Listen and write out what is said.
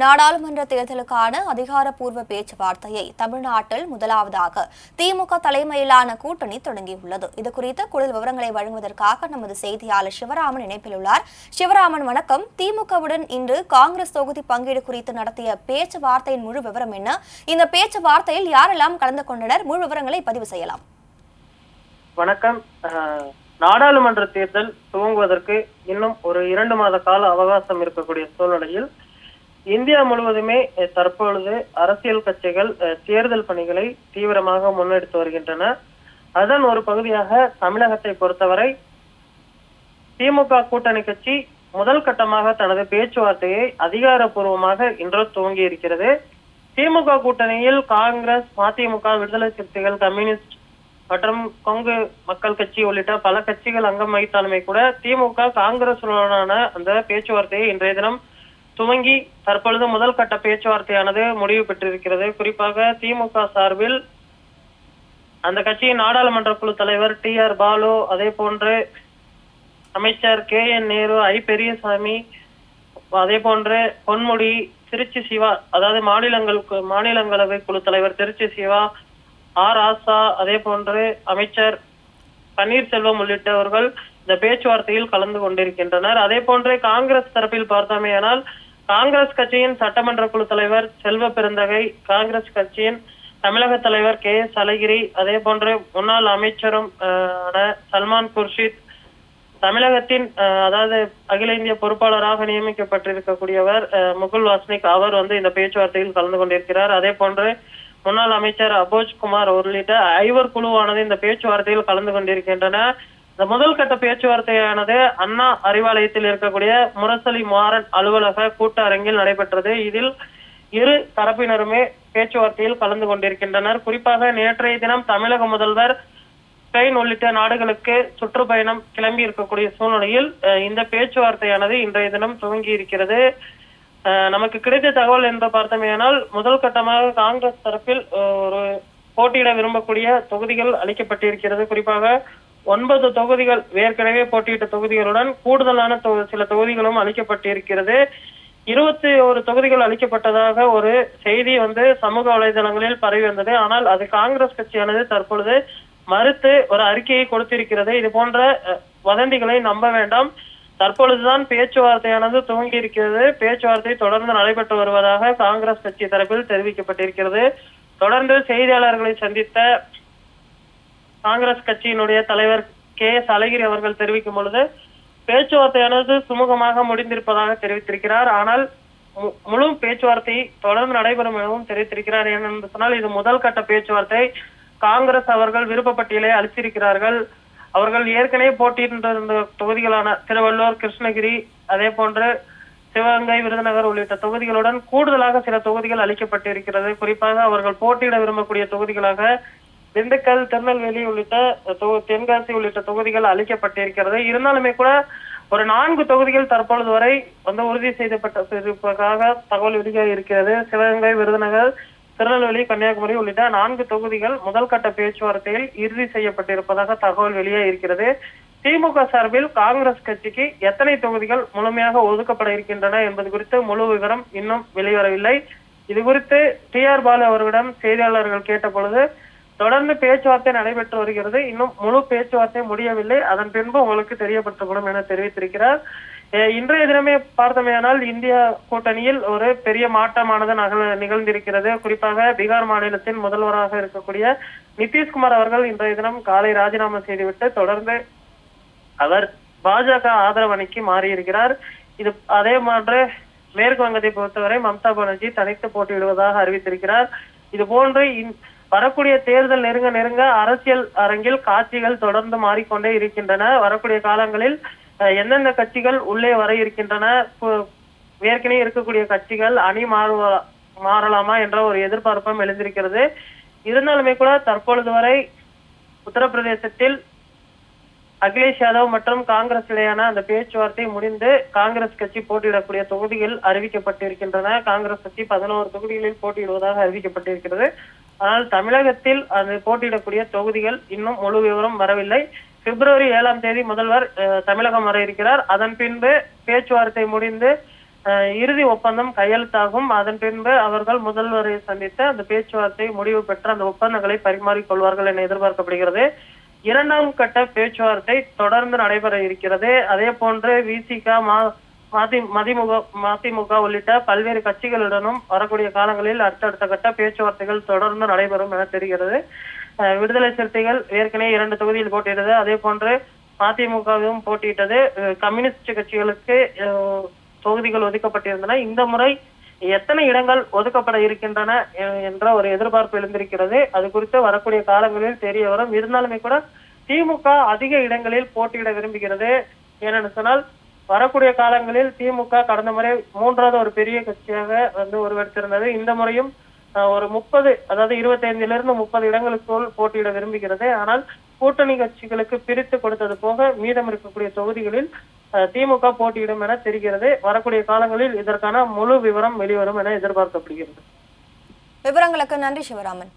நாடாளுமன்ற தேர்தலுக்கான அதிகாரப்பூர்வ பேச்சுவார்த்தையை தமிழ்நாட்டில் முதலாவதாக திமுக தலைமையிலான கூட்டணி தொடங்கியுள்ளது. இதுகுறித்த கூடுதல் விவரங்களை வழங்குவதற்காக நமது செய்தியாளர் சிவராமன் இணைப்பில் உள்ளார். சிவராமன் வணக்கம். திமுகவுடன் இன்று காங்கிரஸ் தொகுதி பங்கீடு குறித்து நடத்திய பேச்சுவார்த்தையின் முழு விவரம் என்ன? இந்த பேச்சுவார்த்தையில் யாரெல்லாம் கலந்து கொண்டனர்? முழு விவரங்களை பதிவு செய்யலாம். வணக்கம். நாடாளுமன்ற தேர்தல் துவங்குவதற்கு இன்னும் ஒரு இரண்டு மாத கால அவகாசம் இருக்கக்கூடிய சூழ்நிலையில் இந்தியா முழுவதுமே தற்பொழுது அரசியல் கட்சிகள் தேர்தல் பணிகளை தீவிரமாக முன்னெடுத்து வருகின்றன. அதன் ஒரு பகுதியாக தமிழகத்தை பொறுத்தவரை திமுக கூட்டணி கட்சி முதல் கட்டமாக தனது பேச்சுவார்த்தையை அதிகாரப்பூர்வமாக இன்று துவங்கி இருக்கிறது. திமுக கூட்டணியில் காங்கிரஸ் மதிமுக விடுதலை சிறுத்தைகள் கம்யூனிஸ்ட் மற்றும் கொங்கு மக்கள் கட்சி உள்ளிட்ட பல கட்சிகள் அங்கம் வகித்தாலுமே கூட திமுக காங்கிரசுடனான அந்த பேச்சுவார்த்தையை இன்றைய தினம் துவங்கி தற்பொழுது முதல் கட்ட பேச்சுவார்த்தையானது முடிவு பெற்றிருக்கிறது. குறிப்பாக திமுக சார்பில் அந்த கட்சியின் நாடாளுமன்ற குழு தலைவர் டி ஆர் பாலு அதே போன்று அமைச்சர் K N Nehru I Periyasamy அதே போன்று பொன்முடி திருச்சி சிவா அதாவது மாநிலங்களுக்கு மாநிலங்களவை குழு தலைவர் திருச்சி சிவா ஆர் ஆசா அதே போன்று அமைச்சர் பன்னீர்செல்வம் உள்ளிட்டவர்கள் இந்த பேச்சுவார்த்தையில் கலந்து கொண்டிருக்கின்றனர். அதே போன்றே காங்கிரஸ் தரப்பில் பார்த்தோமேயானால் காங்கிரஸ் கட்சியின் சட்டமன்ற குழு தலைவர் செல்வ பெருந்தகை காங்கிரஸ் கட்சியின் தமிழக தலைவர் கே எஸ் அழகிரி அதே போன்று முன்னாள் அமைச்சரும் சல்மான் குர்ஷித் தமிழகத்தின் அதாவது அகில இந்திய பொறுப்பாளராக நியமிக்கப்பட்டிருக்கக்கூடியவர் அஹ், முகுல் வாஸ்னிக் அவர் வந்து இந்த பேச்சுவார்த்தையில் கலந்து கொண்டிருக்கிறார். அதே போன்று முன்னாள் அமைச்சர் அபோஜ் குமார் உள்ளிட்ட ஐவர் குழுவானது இந்த பேச்சுவார்த்தையில் கலந்து கொண்டிருக்கின்றன. இந்த முதல் கட்ட பேச்சுவார்த்தையானது அண்ணா அறிவாலயத்தில் இருக்கக்கூடிய முரசொலி மாறன் அலுவலக கூட்ட அரங்கில் நடைபெற்றது. இதில் இரு தரப்பினருமே பேச்சுவார்த்தையில் கலந்து கொண்டிருக்கின்றனர். குறிப்பாக நேற்றைய தினம் தமிழக முதல்வர் ஸ்பெயின் உள்ளிட்ட நாடுகளுக்கு சுற்றுப்பயணம் கிளம்பி இருக்கக்கூடிய சூழ்நிலையில் அஹ், இந்த பேச்சுவார்த்தையானது இன்றைய தினம் துவங்கி இருக்கிறது. அஹ், நமக்கு கிடைத்த தகவல் என்று பார்த்தோமேயானால் முதல் கட்டமாக காங்கிரஸ் தரப்பில் ஒரு போட்டியிட விரும்பக்கூடிய தொகுதிகள் அளிக்கப்பட்டிருக்கிறது. குறிப்பாக ஒன்பது தொகுதிகள் ஏற்கனவே போட்டியிட்ட தொகுதிகளுடன் கூடுதலான தொ- சில தொகுதிகளும் அளிக்கப்பட்டிருக்கிறது. இருபத்தி ஒரு தொகுதிகள் அளிக்கப்பட்டதாக ஒரு செய்தி வந்து சமூக வலைதளங்களில் பரவி வந்தது. ஆனால் அது காங்கிரஸ் கட்சியானது தற்பொழுது மறுத்து ஒரு அறிக்கையை கொடுத்திருக்கிறது. இது போன்ற அஹ், வதந்திகளை நம்ப வேண்டாம். தற்பொழுதுதான் பேச்சுவார்த்தையானது துவங்கி இருக்கிறது. பேச்சுவார்த்தை தொடர்ந்து நடைபெற்று வருவதாக காங்கிரஸ் கட்சி தரப்பில் தெரிவிக்கப்பட்டிருக்கிறது. தொடர்ந்து செய்தியாளர்களை சந்தித்த காங்கிரஸ் கட்சியினுடைய தலைவர் கே. எஸ் அழகிரி அவர்கள் தெரிவிக்கும் பொழுது பேச்சுவார்த்தையானது சுமூகமாக முடிந்திருப்பதாக தெரிவித்திருக்கிறார். ஆனால் மு- முழு பேச்சுவார்த்தை தொடர்ந்து நடைபெறும் எனவும் தெரிவித்திருக்கிறார். ஏனென்று சொன்னால் இது முதல் கட்ட பேச்சுவார்த்தை. காங்கிரஸ் அவர்கள் விருப்பப்பட்டியலை அளித்திருக்கிறார்கள். அவர்கள் ஏற்கனவே போட்டியிட்டிருந்த தொகுதிகளான திருவள்ளூர் கிருஷ்ணகிரி அதே போன்று சிவகங்கை விருதுநகர் உள்ளிட்ட தொகுதிகளுடன் கூடுதலாக சில தொகுதிகள் அளிக்கப்பட்டிருக்கிறது. குறிப்பாக அவர்கள் போட்டியிட விரும்பக்கூடிய தொகுதிகளாக திண்டுக்கல் திருநெல்வேலி உள்ளிட்ட தென்காசி உள்ளிட்ட தொகுதிகள் அளிக்கப்பட்டிருக்கிறது இருந்தாலுமே கூட ஒரு நான்கு தொகுதிகள் தற்பொழுது வரை வந்து உறுதி செய்யப்பட்டிருப்பதாக தகவல் வெளியாக இருக்கிறது. சிவகங்கை விருதுநகர் திருநெல்வேலி கன்னியாகுமரி உள்ளிட்ட நான்கு தொகுதிகள் முதல் கட்ட பேச்சுவார்த்தையில் இறுதி செய்யப்பட்டிருப்பதாக தகவல் வெளியே இருக்கிறது. திமுக சார்பில் காங்கிரஸ் கட்சிக்கு எத்தனை தொகுதிகள் முழுமையாக ஒதுக்கப்பட இருக்கின்றன என்பது குறித்து முழு விவரம் இன்னும் வெளிவரவில்லை. இது குறித்து டி ஆர் பாலு அவர்களிடம் செய்தியாளர்கள் கேட்ட பொழுது தொடர்ந்து பேச்சுவார்த்தை நடைபெற்று வருகிறது. இன்னும் முழு பேச்சுவார்த்தை முடியவில்லை. அதன் பின்பு உங்களுக்கு தெரியப்படுத்தப்படும் என தெரிவித்திருக்கிறார். அஹ் இன்றைய தினமே பார்த்தமையானால் இந்தியா கூட்டணியில் ஒரு பெரிய மாற்றமானது நகல் நிகழ்ந்திருக்கிறது. குறிப்பாக பீகார் மாநிலத்தின் முதல்வராக இருக்கக்கூடிய நிதிஷ்குமார் அவர்கள் இன்றைய தினம் காலை ராஜினாமா செய்துவிட்டு தொடர்ந்து அவர் பாஜக ஆதரவு அணிக்கு மாறியிருக்கிறார். இது அதே மாதிரி மேற்கு வங்கத்தை பொறுத்தவரை மம்தா பானர்ஜி தனித்து போட்டியிடுவதாக அறிவித்திருக்கிறார். இது போன்று வரக்கூடிய தேர்தல் நெருங்க நெருங்க அரசியல் அரங்கில் காட்சிகள் தொடர்ந்து மாறிக்கொண்டே இருக்கின்றன. வரக்கூடிய காலங்களில் அஹ், எந்தெந்த கட்சிகள் உள்ளே வர இருக்கின்றன? ஏற்கனவே இருக்கக்கூடிய கட்சிகள் அணி மாறு மாறலாமா என்ற ஒரு எதிர்பார்ப்பும் எழுந்திருக்கிறது. இருந்தாலுமே கூட தற்பொழுது வரை உத்தரப்பிரதேசத்தில் அகிலேஷ் யாதவ் மற்றும் காங்கிரஸ் இடையான அந்த பேச்சுவார்த்தை முடிந்து காங்கிரஸ் கட்சி போட்டியிடக்கூடிய தொகுதிகள் அறிவிக்கப்பட்டிருக்கின்றன. காங்கிரஸ் கட்சி பதினோரு தொகுதிகளில் போட்டியிடுவதாக அறிவிக்கப்பட்டிருக்கிறது. ஆனால் தமிழகத்தில் அது போட்டியிடக்கூடிய தொகுதிகள் இன்னும் முழு விவரம் வரவில்லை. பிப்ரவரி ஏழாம் தேதி முதல்வர் அஹ், தமிழகம் வர இருக்கிறார். அதன் பின்பு பேச்சுவார்த்தை முடிந்து அஹ், இறுதி ஒப்பந்தம் கையெழுத்தாகும். அதன் பின்பு அவர்கள் முதல்வரை சந்தித்து அந்த பேச்சுவார்த்தை முடிவு பெற்று அந்த ஒப்பந்தங்களை பரிமாறிக் கொள்வார்கள் என எதிர்பார்க்கப்படுகிறது. இரண்டாம் கட்ட பேச்சுவார்த்தை தொடர்ந்து நடைபெற இருக்கிறது. அதே போன்று விசிகா மா மதிமுக மதிமுக உள்ளிட்ட பல்வேறு கட்சிகளுடனும் வரக்கூடிய காலங்களில் அடுத்தடுத்த கட்ட பேச்சுவார்த்தைகள் தொடர்ந்து நடைபெறும் என தெரிகிறது. அஹ் விடுதலை சிறுத்தைகள் ஏற்கனவே இரண்டு தொகுதியில் போட்டியிட்டது. அதே போன்று மதிமுகவும் போட்டியிட்டது. கம்யூனிஸ்ட் கட்சிகளுக்கு அஹ், தொகுதிகள் ஒதுக்கப்பட்டிருந்தன. இந்த முறை எத்தனை இடங்கள் ஒதுக்கப்பட இருக்கின்றன என்ற ஒரு எதிர்பார்ப்பு எழுந்திருக்கிறது. அது குறித்து வரக்கூடிய காலங்களில் தெரிய வரும். இருந்தாலுமே கூட திமுக அதிக இடங்களில் போட்டியிட விரும்புகிறது. ஏனென்று சொன்னால் வரக்கூடிய காலங்களில் திமுக கடந்த முறை மூன்றாவது ஒரு பெரிய கட்சியாக வந்து உருவெடுத்திருந்தது. இந்த முறையும் ஒரு முப்பது அதாவது இருபத்தி ஐந்திலிருந்து முப்பது இடங்களுக்குள் போட்டியிட விரும்புகிறது. ஆனால் கூட்டணி கட்சிகளுக்கு பிரித்து கொடுத்தது போக மீதம் இருக்கக்கூடிய தொகுதிகளில் அஹ், திமுக போட்டியிடும் என தெரிகிறது. வரக்கூடிய காலங்களில் இதற்கான முழு விவரம் வெளிவரும் என எதிர்பார்க்கப்படுகிறது. விவரங்களுக்கு நன்றி சிவராமன்.